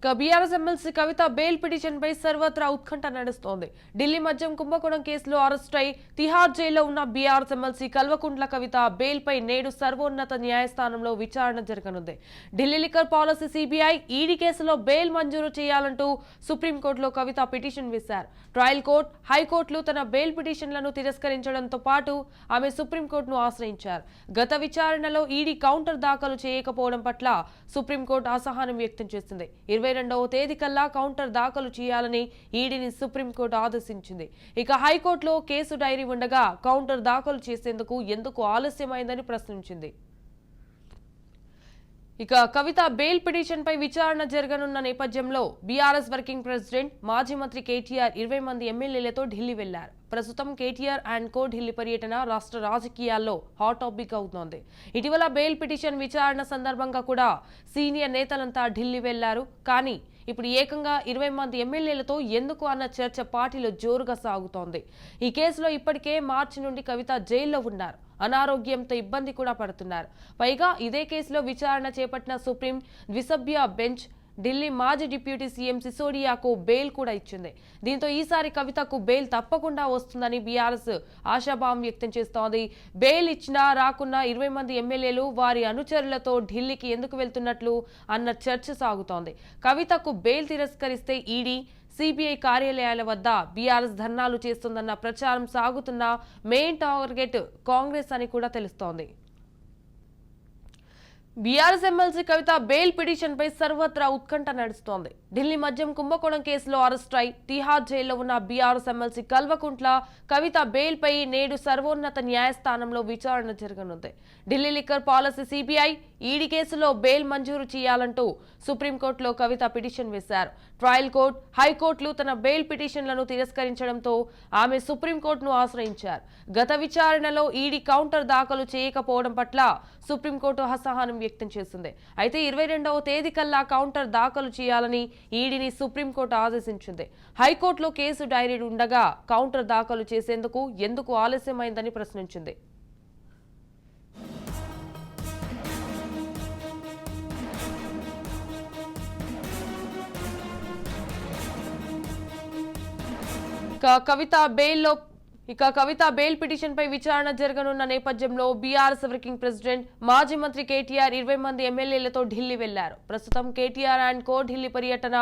ఇక BRS MLC Kavitha bail petition పై సర్వత్రా ఉత్కంఠ నడుస్తోంది. ఢిల్లీ మద్యం కుంభకోణం కేసులో అరెస్ట్ అయి తిహార్ జైల్లో ఉన్న BRS MLC Kalvakuntla Kavitha bail పై నేడు సర్వోన్నత న్యాయస్థానంలో విచారణ జరగనుంది. Delhi liquor policy CBI ED కేసులో బెయిల్ మంజూరు చేయాలంటూ సుప్రీంకోర్టులో కవిత పిటిషన్ వేశారు. ట్రయల్ కోర్టు హైకోర్టులు తన బెయిల్ పిటిషన్లను తిరస్కరించడంతో పాటు ఆమె సుప్రీంకోర్టును ఆశ్రయించారు. గత విచారణలో ఈడీ కౌంటర్ దాఖలు చేయకపోవడం పట్ల సుప్రీంకోర్టు అసహనం వ్యక్తం చేసింది. ఇరవై రెండవ తేదీ కల్లా కౌంటర్ దాఖలు చేయాలని ఈడీని సుప్రీంకోర్టు ఆదేశించింది. ఇక హైకోర్టులో కేసు డైరీ ఉండగా కౌంటర్ దాఖలు చేసేందుకు ఎందుకు ఆలస్యమైందని ప్రశ్నించింది. ఇక కవిత బెయిల్ పిటిషన్ పై విచారణ జరగనున్న నేపథ్యంలో బీఆర్ఎస్ వర్కింగ్ ప్రెసిడెంట్ మాజీ మంత్రి కేటీఆర్ ఇరవై మంది ఎమ్మెల్యేలతో ఢిల్లీ వెళ్ళారు. ప్రస్తుతం కేటీఆర్ అండ్ కో ఢిల్లీ పర్యటన రాష్ట్ర రాజకీయాల్లో హాట్ టాపిక్ అవుతోంది. ఇటీవల బెయిల్ పిటిషన్ విచారణ సందర్భంగా కూడా సీనియర్ నేతలంతా ఢిల్లీ వెళ్ళారు. కానీ ఇప్పుడు ఏకంగా ఇరవై మంది ఎమ్మెల్యేలతో ఎందుకు అన్న చర్చ పార్టీలో జోరుగా సాగుతోంది. ఈ కేసులో ఇప్పటికే మార్చి నుండి కవిత జైల్లో ఉన్నారు. అనారోగ్యంతో ఇబ్బంది కూడా పడుతున్నారు. పైగా ఇదే కేసులో విచారణ చేపట్టిన సుప్రీం ద్విసభ్య బెంచ్ ఢిల్లీ మాజీ డిప్యూటీ సీఎం సిసోడియాకు బెయిల్ కూడా ఇచ్చింది. దీంతో ఈసారి కవితకు బెయిల్ తప్పకుండా వస్తుందని బీఆర్ఎస్ ఆశాభావం వ్యక్తం చేస్తోంది. బెయిల్ ఇచ్చినా రాకున్నా ఇరవై మంది ఎమ్మెల్యేలు వారి అనుచరులతో ఢిల్లీకి ఎందుకు వెళ్తున్నట్లు అన్న చర్చ సాగుతోంది. కవితకు బెయిల్ తిరస్కరిస్తే ఈడీ సిబిఐ కార్యాలయాల వద్ద బీఆర్ఎస్ ధర్నాలు చేస్తుందన్న ప్రచారం సాగుతున్న మెయిన్ టార్గెట్ కాంగ్రెస్ అని కూడా తెలుస్తోంది. BRS MLC Kavitha bail petition పై సర్వత్రా ఉత్కంఠ నడుస్తోంది. ఢిల్లీ మద్యం కుంభకోణం కేసులో అరెస్ట్ అయి తిహార్ జైల్లో ఉన్న BRS MLC Kalvakuntla Kavitha bail పై నేడు సర్వోన్నత న్యాయస్థానంలో విచారణ జరగనుంది. Delhi liquor policy CBI ED కేసులో బెయిల్ మంజూరు చేయాలంటూ సుప్రీంకోర్టులో కవిత పిటిషన్ వేశారు. ట్రయల్ కోర్టు హైకోర్టులు తన బెయిల్ పిటిషన్లను తిరస్కరించడంతో ఆమె సుప్రీంకోర్టును ఆశ్రయించారు. గత విచారణలో ఈడీ కౌంటర్ దాఖలు చేయకపోవడం పట్ల సుప్రీంకోర్టు అసహనం వ్యక్తం చేసింది. అయితే ఇరవై రెండవ తేదీ కల్లా కౌంటర్ దాఖలు చేయాలని ఈడీని సుప్రీంకోర్టు ఆదేశించింది. హైకోర్టులో కేసు డైరీ ఉండగా కౌంటర్ దాఖలు చేసేందుకు ఎందుకు ఆలస్యమైందని ప్రశ్నించింది. కవిత బెయిల్లో ఇక కవిత బెయిల్ పిటిషన్ పై విచారణ జరగనున్న నేపథ్యంలో బీఆర్ఎస్ వర్కింగ్ ప్రెసిడెంట్ మాజీ మంత్రి కేటీఆర్ ఇరవై మంది ఎమ్మెల్యేలతో ఢిల్లీ వెళ్ళారు. ప్రస్తుతం కేటీఆర్ అండ్ కో ఢిల్లీ పర్యటన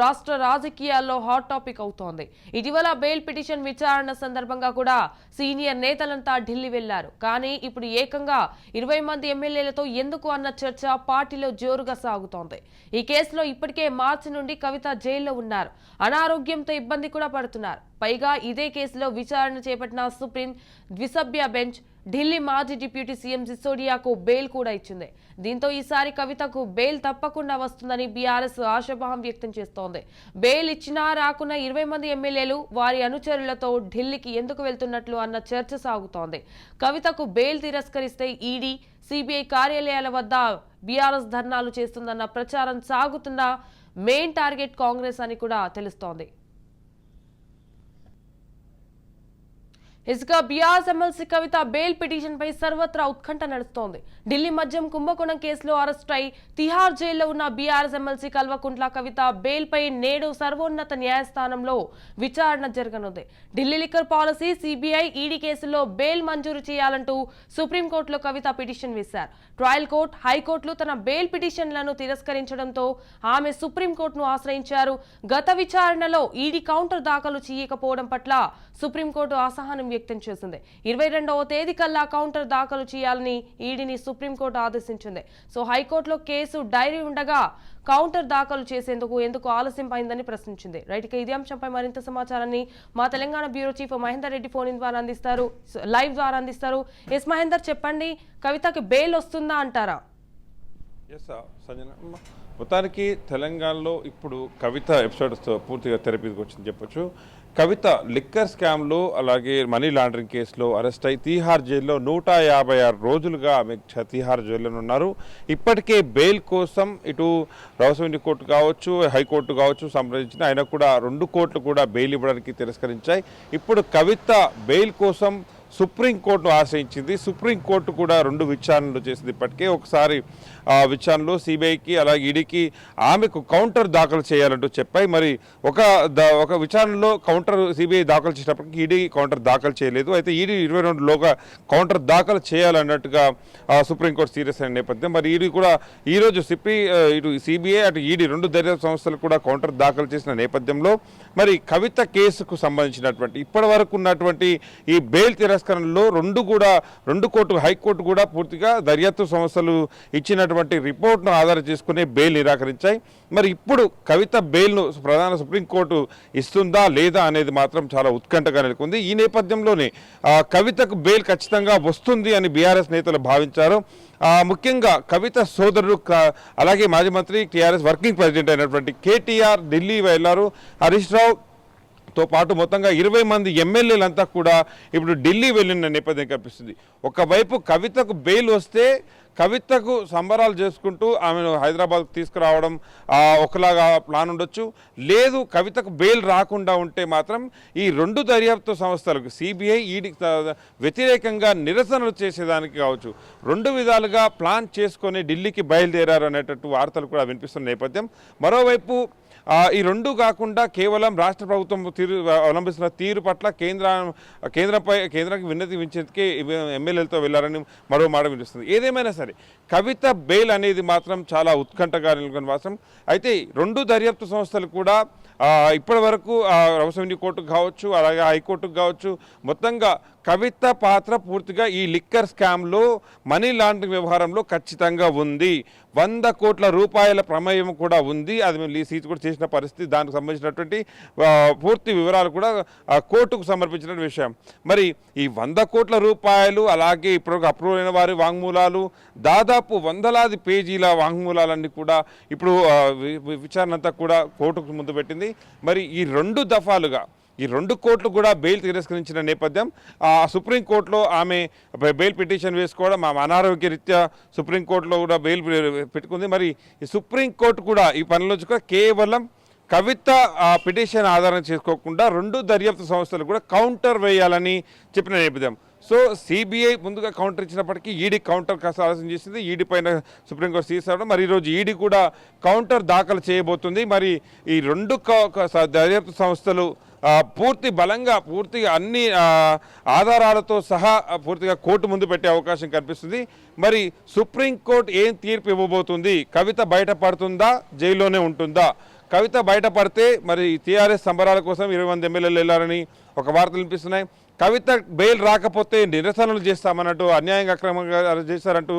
రాష్ట్ర రాజకీయాల్లో హాట్ టాపిక్ అవుతోంది. ఇటీవల బెయిల్ పిటిషన్ విచారణ సందర్భంగా కూడా సీనియర్ నేతలంతా ఢిల్లీ వెళ్ళారు. కానీ ఇప్పుడు ఏకంగా ఇరవై మంది ఎమ్మెల్యేలతో ఎందుకు అన్న చర్చ పార్టీలో జోరుగా సాగుతోంది. ఈ కేసులో ఇప్పటికే మార్చి నుండి కవిత జైల్లో ఉన్నారు. అనారోగ్యంతో ఇబ్బంది కూడా పడుతున్నారు. పైగా ఇదే కేసులో విచారణ చేపట్టిన సుప్రీం ద్విసభ్య బెంచ్ ఢిల్లీ మాజీ డిప్యూటీ సీఎం సిసోడియాకు బెయిల్ కూడా ఇచ్చింది. దీంతో ఈసారి కవితకు బెయిల్ తప్పకుండా వస్తుందని బీఆర్ఎస్ ఆశాభావం వ్యక్తం చేస్తోంది. బెయిల్ ఇచ్చినా రాకున్నా ఇరవై మంది ఎమ్మెల్యేలు వారి అనుచరులతో ఢిల్లీకి ఎందుకు వెళ్తున్నట్లు అన్న చర్చ సాగుతోంది. కవితకు బెయిల్ తిరస్కరిస్తే ఈడీ సిబిఐ కార్యాలయాల వద్ద బీఆర్ఎస్ ధర్నాలు చేస్తుందన్న ప్రచారం సాగుతున్న మెయిన్ టార్గెట్ కాంగ్రెస్ అని కూడా తెలుస్తోంది. ఇసుక BRS MLC Kavitha bail petition పై సర్వత్రా ఉత్కంఠ నడుస్తోంది. ఢిల్లీ మద్యం కుంభకోణం కేసులో అరెస్ట్ అయి తిహార్ జైల్లో ఉన్న BRS MLC Kalvakuntla Kavitha bail పై నేడు సర్వోన్నత న్యాయస్థానంలో విచారణ జరగనుంది. Delhi liquor policy CBI ED కేసుల్లో బెయిల్ మంజూరు చేయాలంటూ సుప్రీంకోర్టులో కవిత పిటిషన్ వేశారు. ట్రయల్ కోర్టు హైకోర్టులు తన బెయిల్ పిటిషన్లను తిరస్కరించడంతో ఆమె సుప్రీంకోర్టును ఆశ్రయించారు. గత విచారణలో ఈడీ కౌంటర్ దాఖలు చేయకపోవడం పట్ల సుప్రీంకోర్టు అసహనం వ్యక్తం చేసింది. ఇరవై రెండవ తేదీ కల్లా కౌంటర్ దాఖలు చేయాలని ఈడీని సుప్రీంకోర్టు ఆదేశించింది. సో హైకోర్టులో కేసు డైరీ ఉండగా కౌంటర్ దాఖలు చేసేందుకు ఎందుకు ఆలస్యం అయిందని ప్రశ్నించింది. రైట్ ఇక ఇదే అంశంపై మరింత సమాచారాన్ని మా Telangana bureau chief Mahender Reddy phone ద్వారా అందిస్తారు లైవ్ ద్వారా అందిస్తారు. ఎస్ మహేందర్ చెప్పండి కవితకి బెయిల్ వస్తుందా అంటారా? ఎస్ సంజన మొత్తానికి తెలంగాణలో ఇప్పుడు కవిత ఎపిసోడ్స్ పూర్తిగా థెరపీకి వచ్చింది చెప్పొచ్చు. కవిత లిక్కర్ స్కామ్లో అలాగే మనీ లాండరింగ్ కేసులో అరెస్ట్ అయి తీహార్ జైల్లో నూట యాభై ఆరు రోజులుగా ఆమె చ- తీహార్ జైల్లో ఉన్నారు. ఇప్పటికే బెయిల్ కోసం ఇటు రావసమిని కోర్టు కావచ్చు హైకోర్టు కావచ్చు సంప్రదించిన ఆయన కూడా రెండు కోర్టులు కూడా బెయిల్ ఇవ్వడానికి తిరస్కరించాయి. ఇప్పుడు కవిత బెయిల్ కోసం సుప్రీంకోర్టును ఆశ్రయించింది సుప్రీంకోర్టు కూడా రెండు విచారణలు చేసింది ఇప్పటికే. ఒకసారి ఆ విచారణలో సిబిఐకి అలాగే ఈడీకి ఆమెకు కౌంటర్ దాఖలు చేయాలంటూ చెప్పాయి. మరి ఒక ఒక విచారణలో కౌంటర్ సిబిఐ దాఖలు చేసినప్పటికీ ఈడీ కౌంటర్ దాఖలు చేయలేదు. అయితే ఈడీ ఇరవై రెండులోగా కౌంటర్ దాఖలు చేయాలన్నట్టుగా సుప్రీంకోర్టు సీరియస్ అయిన నేపథ్యం. మరి ఈడీ కూడా ఈరోజు సిపి ఇటు సిబిఐ అటు ఈడీ రెండు దర్యాప్తు సంస్థలు కూడా కౌంటర్ దాఖలు చేసిన నేపథ్యంలో మరి కవిత కేసుకు సంబంధించినటువంటి ఇప్పటి వరకు ఉన్నటువంటి ఈ బెయిల్ సంస్కరణలో రెండు కూడా రెండు కోర్టు హైకోర్టు కూడా పూర్తిగా దర్యాప్తు సంస్థలు ఇచ్చినటువంటి రిపోర్ట్ను ఆధారం చేసుకునే బెయిల్ నిరాకరించాయి. మరి ఇప్పుడు కవిత బెయిల్ను ప్రధాన సుప్రీంకోర్టు ఇస్తుందా లేదా అనేది మాత్రం చాలా ఉత్కంఠగా నెలకొంది. ఈ నేపథ్యంలోనే కవితకు బెయిల్ ఖచ్చితంగా వస్తుంది అని బీఆర్ఎస్ నేతలు భావించారు. ముఖ్యంగా కవిత సోదరుడు అలాగే మాజీ మంత్రి టీఆర్ఎస్ వర్కింగ్ ప్రెసిడెంట్ అయినటువంటి కేటీఆర్ ఢిల్లీ వెళ్ళారు హరీష్ రావు తో పాటు మొత్తంగా ఇరవై మంది ఎమ్మెల్యేలంతా కూడా ఇప్పుడు ఢిల్లీ వెళ్ళిన నేపథ్యం కనిపిస్తుంది. ఒకవైపు కవితకు బెయిల్ వస్తే కవితకు సంబరాలు చేసుకుంటూ ఆమెను హైదరాబాద్కు తీసుకురావడం ఒకలాగా ప్లాన్ ఉండొచ్చు. లేదు కవితకు బెయిల్ రాకుండా ఉంటే మాత్రం ఈ రెండు దర్యాప్తు సంస్థలకు సిబిఐ ఈడికి వ్యతిరేకంగా నిరసనలు చేసేదానికి కావచ్చు. రెండు విధాలుగా ప్లాన్ చేసుకొని ఢిల్లీకి బయలుదేరారు అనేటట్టు వార్తలు కూడా వినిపిస్తున్న నేపథ్యం. మరోవైపు ఈ రెండు కాకుండా కేవలం రాష్ట్ర ప్రభుత్వం తీరు అవలంబిస్తున్న తీరు పట్ల కేంద్ర కేంద్రంపై కేంద్రానికి విన్నతి వించేందుకే ఎమ్మెల్యేలతో వెళ్ళారని మరో మాట వినిపిస్తుంది. ఏదేమైనా సరే కవిత బెయిల్ అనేది మాత్రం చాలా ఉత్కంఠగా నెలకొన్న మాత్రం అయితే రెండు దర్యాప్తు సంస్థలు కూడా ఇప్పటి వరకు రవసమిని కోర్టుకు కావచ్చు అలాగే హైకోర్టుకు కావచ్చు మొత్తంగా కవిత పాత్ర పూర్తిగా ఈ లిక్కర్ స్కామ్లో మనీ లాండరింగ్ వ్యవహారంలో ఖచ్చితంగా ఉంది. వంద కోట్ల రూపాయల ప్రమేయం కూడా ఉంది. అది మేము లీ- సీజ్ కూడా చేసిన పరిస్థితి. దానికి సంబంధించినటువంటి పూర్తి వివరాలు కూడా కోర్టుకు సమర్పించిన విషయం. మరి ఈ వంద కోట్ల రూపాయలు అలాగే ఇప్పుడు అప్రూవ్ అయిన వారి వాంగ్మూలాలు దాదాపు వందలాది పేజీల వాంగ్మూలాలన్నీ కూడా ఇప్పుడు విచారణ అంతా కూడా కోర్టుకు ముందు పెట్టింది. మరి ఈ రెండు దఫాలుగా ఈ రెండు కోట్లు కూడా బెయిల్ తిరస్కరించిన నేపథ్యం ఆ సుప్రీంకోర్టులో ఆమె బెయిల్ పిటిషన్ వేసుకోవడం ఆమె అనారోగ్య రీత్యా సుప్రీంకోర్టులో కూడా బెయిల్ పెట్టుకుంది. మరి ఈ సుప్రీంకోర్టు కూడా ఈ పనిలో కూడా కేవలం కవిత ఆ పిటిషన్ ఆధారం చేసుకోకుండా రెండు దర్యాప్తు సంస్థలు కూడా కౌంటర్ వేయాలని చెప్పిన నేపథ్యం. సో సిబిఐ ముందుగా కౌంటర్ ఇచ్చినప్పటికీ ఈడీ కౌంటర్ కాస్త ఆలోచన చేసింది. ఈడీ పైన సుప్రీంకోర్టు సీజ్ మరి ఈరోజు ఈడీ కూడా కౌంటర్ దాఖలు చేయబోతుంది. మరి ఈ రెండు దర్యాప్తు సంస్థలు పూర్తి బలంగా పూర్తిగా అన్ని ఆధారాలతో సహా పూర్తిగా కోర్టు ముందు పెట్టే అవకాశం కనిపిస్తుంది. మరి సుప్రీంకోర్టు ఏం తీర్పు ఇవ్వబోతుంది? కవిత బయటపడుతుందా? జైల్లోనే ఉంటుందా? కవిత బయటపడితే మరి టీఆర్ఎస్ సంబరాల కోసం ఇరవై మంది ఎమ్మెల్యేలు వెళ్ళారని ఒక వార్త వినిపిస్తున్నాయి. కవిత బెయిల్ రాకపోతే నిరసనలు చేస్తామన్నట్టు అన్యాయంగా అక్రమంగా చేస్తారంటూ చేశారంటూ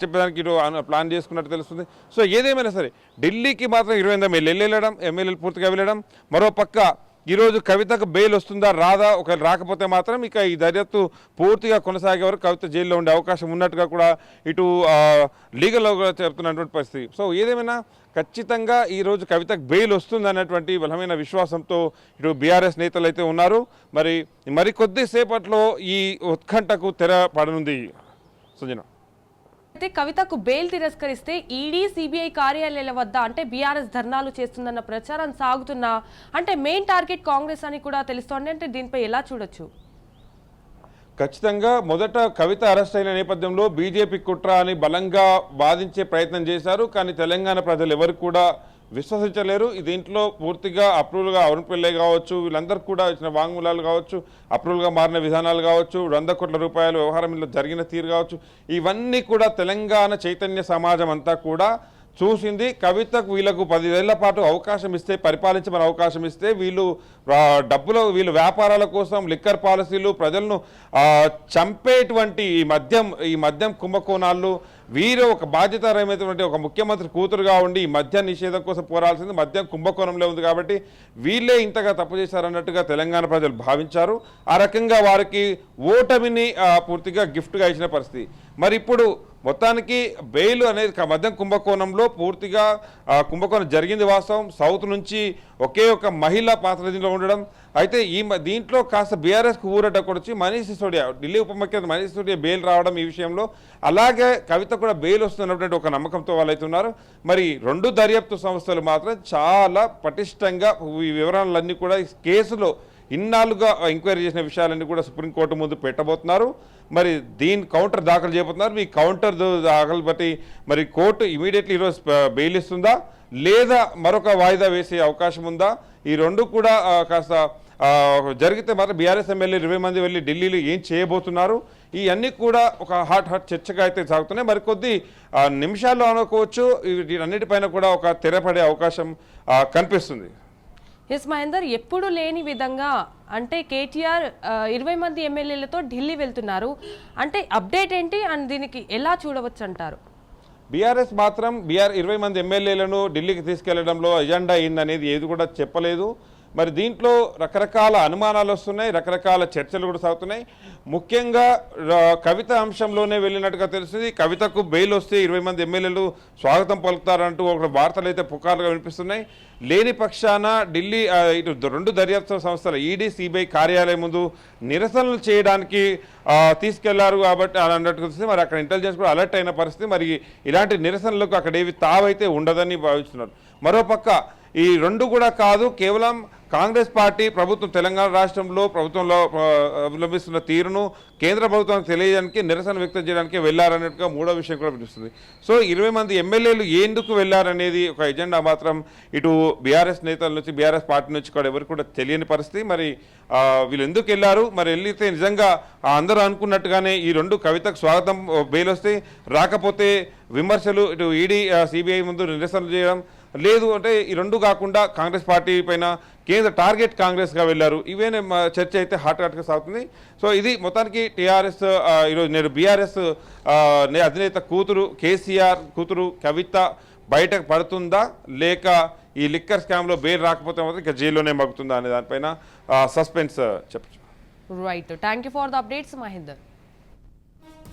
చెప్పడానికి ఇటు ప్లాన్ చేసుకున్నట్టు తెలుస్తుంది. సో ఏదేమైనా సరే ఢిల్లీకి మాత్రం ఇరవై ఎనిమిది ఎమ్మెల్యేలు వెళ్ళడం ఎమ్మెల్యేలు పూర్తిగా వెళ్ళడం మరో పక్క ఈరోజు కవితకు బెయిల్ వస్తుందా రాదా? ఒకవేళ రాకపోతే మాత్రం ఇక ఈ దర్యాప్తు పూర్తిగా కొనసాగే వరకు కవిత జైల్లో ఉండే అవకాశం ఉన్నట్టుగా కూడా ఇటు లీగల్లో కూడా చెప్తున్నటువంటి పరిస్థితి. సో ఏదేమైనా ఖచ్చితంగా ఈరోజు కవితకు బెయిల్ వస్తుంది అన్నటువంటి బలమైన విశ్వాసంతో ఇటు బీఆర్ఎస్ నేతలు అయితే ఉన్నారు. మరి మరి కొద్దిసేపట్లో ఈ ఉత్కంఠకు తెర పడనుంది. సుజన. అయితే కవితకు బెయిల్ తిరస్కరిస్తే ఈడీ సిబిఐ కార్యాలయాల వద్ద అంటే బీఆర్ఎస్ ధర్నాలు చేస్తుందన్న ప్రచారం సాగుతున్నా అంటే మెయిన్ టార్గెట్ కాంగ్రెస్ అని కూడా తెలుస్తోంది. అంటే దీనిపై ఎలా చూడొచ్చు? ఖచ్చితంగా మొదట కవిత అరెస్ట్ అయిన నేపథ్యంలో బీజేపీ కుట్ర అని బలంగా వాదించే ప్రయత్నం చేశారు. కానీ తెలంగాణ ప్రజలు ఎవరు కూడా విశ్వసించలేరు. దీంట్లో పూర్తిగా అప్రూవల్గా అరుణ్ పిల్లై కావచ్చు వీళ్ళందరూ కూడా ఇచ్చిన వాంగ్మూలాలు కావచ్చు అప్రూవల్గా మారిన విధానాలు కావచ్చు వంద కోట్ల రూపాయల వ్యవహారంలో జరిగిన తీరు కావచ్చు ఇవన్నీ కూడా తెలంగాణ చైతన్య సమాజం అంతా కూడా చూసింది కవితకు వీళ్ళకు పదివేళ్ళ పాటు అవకాశం ఇస్తే పరిపాలించమని అవకాశం ఇస్తే వీళ్ళు ఆ, డబ్బులు వీళ్ళు వ్యాపారాల కోసం లిక్కర్ పాలసీలు ప్రజలను చంపేటువంటి ఈ మద్యం ఈ మద్యం కుంభకోణాలు వీరు ఒక బాధ్యతారమైనటువంటి ఒక ముఖ్యమంత్రి కూతురుగా ఉండి ఈ మద్య నిషేధం కోసం పోరాల్సింది మద్యం కుంభకోణంలో ఉంది కాబట్టి వీళ్ళే ఇంతగా తప్పు చేశారన్నట్టుగా తెలంగాణ ప్రజలు భావించారు. ఆ రకంగా వారికి ఓటమిని పూర్తిగా గిఫ్ట్గా ఇచ్చిన పరిస్థితి. మరి ఇప్పుడు మొత్తానికి బెయిల్ అనేది మద్యం కుంభకోణంలో పూర్తిగా కుంభకోణం జరిగింది వాస్తవం. సౌత్ నుంచి ఒకే ఒక మహిళ పాత్ర దీంట్లో ఉండడం. అయితే ఈ దీంట్లో కాస్త బీఆర్ఎస్కు ఊరట వచ్చి మనీష్ సిసోడియా ఢిల్లీ ఉప ముఖ్యమంత్రి మనీష్ సిసోడియా బెయిల్ రావడం ఈ విషయంలో. అలాగే కవిత కూడా బెయిల్ వస్తున్నటువంటి ఒక నమ్మకంతో వాళ్ళైతున్నారు మరి రెండు దర్యాప్తు సంస్థలు మాత్రం చాలా పటిష్టంగా ఈ వివరాలన్నీ కూడా కేసులో ఇన్నాళ్ళుగా ఎంక్వైరీ చేసిన విషయాలన్నీ కూడా సుప్రీంకోర్టు ముందు పెట్టబోతున్నారు. మరి దీని కౌంటర్ దాఖలు చేయబోతున్నారు. మీ కౌంటర్ దాఖలు బట్టి మరి కోర్టు ఇమీడియట్లీ ఈరోజు బెయిల్ ఇస్తుందా లేదా మరొక వాయిదా వేసే అవకాశం ఉందా? ఈ రెండు కూడా కాస్త జరిగితే మాత్రం బీఆర్ఎస్ ఎమ్మెల్యే ఇరవై మంది వెళ్ళి ఢిల్లీలో ఏం చేయబోతున్నారు? ఈ కూడా ఒక హాట్ హాట్ చర్చగా అయితే సాగుతున్నాయి. మరికొద్ది నిమిషాల్లో అనుకోవచ్చు. ఈ- వీటన్నిటిపైన కూడా ఒక తెరపడే అవకాశం కనిపిస్తుంది. ఎస్ మహేందర్ ఎప్పుడు లేని విధంగా అంటే కేటీఆర్ ఇరవై మంది ఎమ్మెల్యేలతో ఢిల్లీ వెళ్తున్నారు. అంటే అప్డేట్ ఏంటి అండ్ దీనికి ఎలా చూడవచ్చు అంటారు బీఆర్ఎస్ మాత్రం బీఆర్ ఇరవై మంది ఎమ్మెల్యేలను ఢిల్లీకి తీసుకెళ్ళడంలో ఎజెండా ఏందనేది ఏది కూడా చెప్పలేదు. మరి దీంట్లో రకరకాల అనుమానాలు వస్తున్నాయి రకరకాల చర్చలు కూడా సాగుతున్నాయి. ముఖ్యంగా కవిత అంశంలోనే వెళ్ళినట్టుగా తెలుస్తుంది. కవితకు బెయిల్ వస్తే ఇరవై మంది ఎమ్మెల్యేలు స్వాగతం పలుకుతారంటూ ఒక వార్తలు అయితే పుకార్లుగా వినిపిస్తున్నాయి. లేని పక్షాన ఢిల్లీ ఇటు రెండు దర్యాప్తు సంస్థల ఈడీ సిబిఐ కార్యాలయం ముందు నిరసనలు చేయడానికి తీసుకెళ్ళారు కాబట్టి అని అన్నట్టు తెలుస్తుంది. మరి అక్కడ ఇంటెలిజెన్స్ కూడా అలర్ట్ అయిన పరిస్థితి. మరి ఇలాంటి నిరసనలకు అక్కడ ఏవి తావైతే ఉండదని భావిస్తున్నారు. మరోపక్క ఈ రెండు కూడా కాదు కేవలం కాంగ్రెస్ పార్టీ ప్రభుత్వం తెలంగాణ రాష్ట్రంలో ప్రభుత్వంలో అవలంబిస్తున్న తీరును కేంద్ర ప్రభుత్వానికి తెలియడానికి నిరసన వ్యక్తం చేయడానికి వెళ్ళారన్నట్టుగా మూడో విషయం కూడా వినిపిస్తుంది సో ఇరవై మంది ఎమ్మెల్యేలు ఎందుకు వెళ్ళారనేది ఒక ఎజెండా మాత్రం ఇటు బీఆర్ఎస్ నేతల నుంచి బీఆర్ఎస్ పార్టీ నుంచి కూడా ఎవరు కూడా తెలియని పరిస్థితి. మరి వీళ్ళు ఎందుకు వెళ్ళారు? మరి వెళ్ళితే నిజంగా అందరూ అనుకున్నట్టుగానే ఈ రెండు కవితకు స్వాగతం బెయిల్ వస్తే రాకపోతే విమర్శలు ఇటు ఈడీ సిబిఐ ముందు నిరసనలు చేయడం లేదు అంటే ఈ రెండు కాకుండా కాంగ్రెస్ పార్టీ పైన కేంద్ర టార్గెట్ కాంగ్రెస్గా వెళ్ళారు. ఇవేనే చర్చ అయితే హాట్ హాట్గా సాగుతుంది. సో ఇది మొత్తానికి టీఆర్ఎస్ ఈరోజు నేను బీఆర్ఎస్ అధినేత కూతురు కేసీఆర్ కూతురు కవిత బయటకు పడుతుందా? లేక ఈ లిక్కర్ స్కామ్లో బెయిల్ రాకపోతే మాత్రం ఇక జైల్లోనే మగ్గుతుందా అనే దానిపైన సస్పెన్స్ చెప్పచ్చు. Right thank you for the updates Mahender